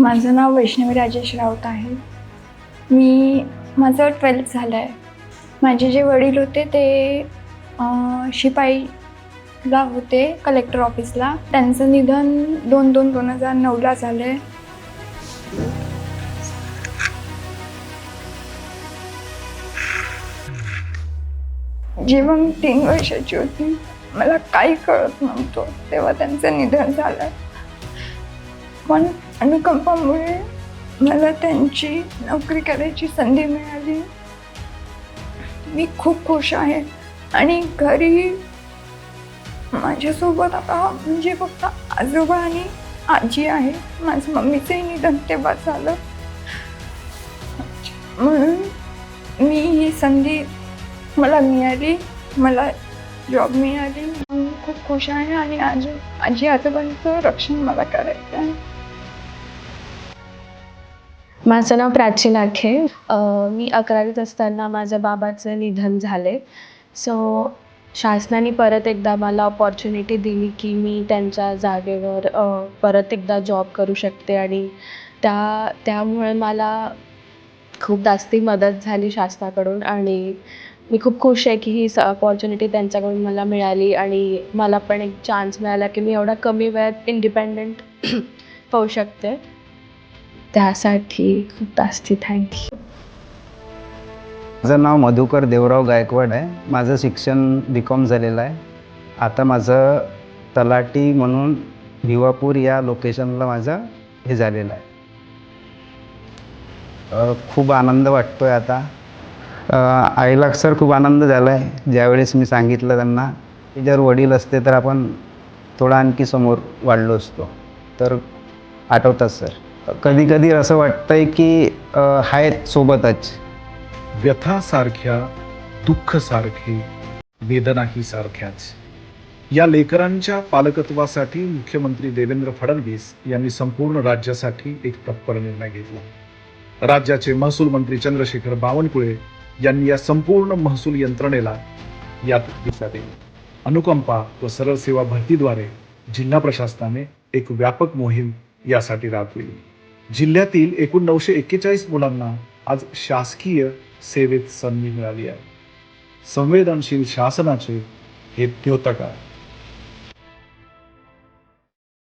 माझं नाव वैष्णवी राजेश राऊत आहे. मी माझं ट्वेल्थ झालं आहे माझे जे वडील होते ते शिपाईला होते कलेक्टर ऑफिसला त्यांचं निधन दोन दोन दोन हजार नऊला झालं आहे जेव्हा मी तीन वर्षाची होती मला काही कळत नव्हतं तेव्हा त्यांचं निधन झालं पण अनुकंपामुळे मला त्यांची नोकरी करायची संधी मिळाली. मी खूप खुश आहे आणि घरी माझ्यासोबत आता म्हणजे फक्त आजोबा आणि आजी आहे. माझ्या मम्मीचंही निधन तेव्हा झालं. म्हणून मी ही संधी मला मिळाली मला जॉब मिळाली. म्हणून खूप खुश आहे आणि आज आजी आजोबांचं रक्षण मला करायचं आहे. माझं नाव प्राची लाखे मी अकरावीत असताना माझ्या बाबाचं निधन झाले सो शासनाने परत एकदा मला ऑपॉर्च्युनिटी दिली की मी त्यांच्या जागेवर परत एकदा जॉब करू शकते आणि त्या त्यामुळे मला खूप जास्ती मदत झाली शासनाकडून आणि मी खूप खुश आहे की ही ऑपॉर्च्युनिटी त्यांच्याकडून मला मिळाली आणि मला पण एक चान्स मिळाला की मी एवढा कमी वेळात इंडिपेंडंट होऊ शकते. त्यासाठी खूप जास्ती थँक्यू माझं नाव मधुकर देवराव गायकवाड आहे. माझं शिक्षण बी कॉम झालेलं आहे. आता माझं तलाटी म्हणून भिवापूर या लोकेशनला माझं हे झालेलं आहे. अ, खूप आनंद वाटतो आहे आता. अ, आईला सर खूप आनंद झाला आहे ज्यावेळेस मी सांगितलं त्यांना की जर वडील असते तर आपण थोडा आणखी समोर वाढलो असतो. तर आठवतात सर. कधी कधी असं वाटतंय की आहेत सोबतच. व्यथासारख्या दुःखसारखे वेदनाही सारख्याच. या लेकरांच्या पालकत्वासाठी मुख्यमंत्री देवेंद्र फडणवीस यांनी संपूर्ण राज्यासाठी एक तत्पर निर्णय घेतला. राज्याचे महसूल मंत्री चंद्रशेखर बावनकुळे यांनी या संपूर्ण महसूल यंत्रणेला यात दिशा दिली. अनुकंपा व सरळ सेवा भरतीद्वारे जिल्हा प्रशासनाने एक व्यापक मोहीम यासाठी राबविली. जिल्ह्यातील एकूण नऊशे एक्केचाळीस मुलांना आज शासकीय सेवेत संधी मिळाली आहे. संवेदनशील शासनाचे हे द्योतक आहे.